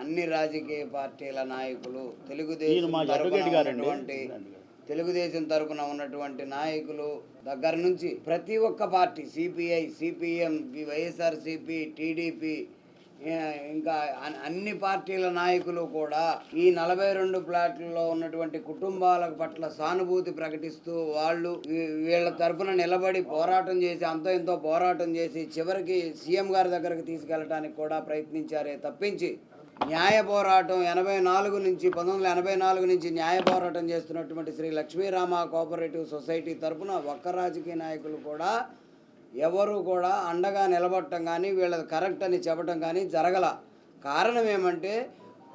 అన్ని రాజకీయ పార్టీల నాయకులు తెలుగుదేశం. ఉన్నటువంటి తెలుగుదేశం తరపున ఉన్నటువంటి నాయకులు దగ్గర నుంచి ప్రతి ఒక్క party CPI CPM YSRCP TDP ఇంకా అన్- అన్ని పార్టీల నాయకులు కూడా ఈ నలభై రెండు ప్లాట్లలో ఉన్నటువంటి కుటుంబాల పట్ల సానుభూతి ప్రకటిస్తూ వాళ్ళు వీళ్ళ తరపున నిలబడి పోరాటం చేసి అంతో ఇంతో పోరాటం చేసి చివరికి సీఎం గారి దగ్గరకు తీసుకెళ్ళడానికి కూడా ప్రయత్నించారే తప్పించి న్యాయ పోరాటం ఎనభై నాలుగు నుంచి పంతొమ్మిది వందల ఎనభై నాలుగు నుంచి న్యాయ పోరాటం చేస్తున్నటువంటి శ్రీ లక్ష్మీరామ కోఆపరేటివ్ సొసైటీ తరపున ఒక్క రాజకీయ నాయకులు కూడా ఎవరు కూడా అండగా నిలబడటం కానీ వీళ్ళది కరెక్ట్ అని చెప్పడం కానీ జరగల కారణం ఏమంటే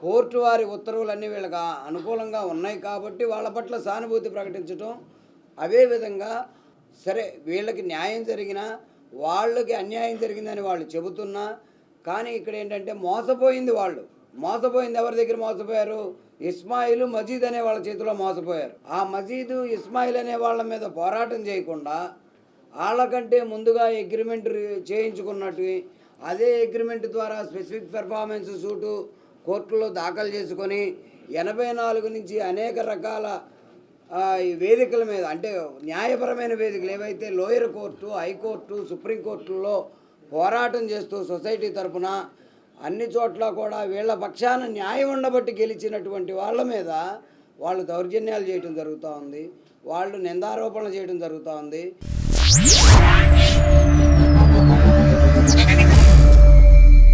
కోర్టు వారి ఉత్తర్వులన్నీ వీళ్ళకి అనుకూలంగా ఉన్నాయి కాబట్టి వాళ్ళ పట్ల సానుభూతి ప్రకటించడం అదేవిధంగా సరే వీళ్ళకి న్యాయం జరిగినా వాళ్ళకి అన్యాయం జరిగిందని వాళ్ళు చెబుతున్నా కానీ ఇక్కడ ఏంటంటే మోసపోయింది వాళ్ళు. మోసపోయింది ఎవరి దగ్గర మోసపోయారు? ఇస్మాయిల్ మజీద్ అనే వాళ్ళ చేతిలో మోసపోయారు. ఆ మజీదు ఇస్మాయిల్ అనే వాళ్ళ మీద పోరాటం చేయకుండా వాళ్ళకంటే ముందుగా అగ్రిమెంట్ చేయించుకున్నట్టు అదే అగ్రిమెంట్ ద్వారా స్పెసిఫిక్ పెర్ఫార్మెన్స్ సూటు కోర్టులో దాఖలు చేసుకొని ఎనభై నాలుగు నుంచి అనేక రకాల వేదికల మీద అంటే న్యాయపరమైన వేదికలు ఏవైతే లోయర్ కోర్టు హైకోర్టు సుప్రీంకోర్టుల్లో పోరాటం చేస్తూ సొసైటీ తరపున అన్ని చోట్ల కూడా వీళ్ళ పక్షాన న్యాయం ఉండబట్టి గెలిచినటువంటి వాళ్ళ మీద వాళ్ళు దౌర్జన్యాలు చేయడం జరుగుతూ ఉంది. వాళ్ళు నిందారోపణలు చేయడం జరుగుతూ ఉంది.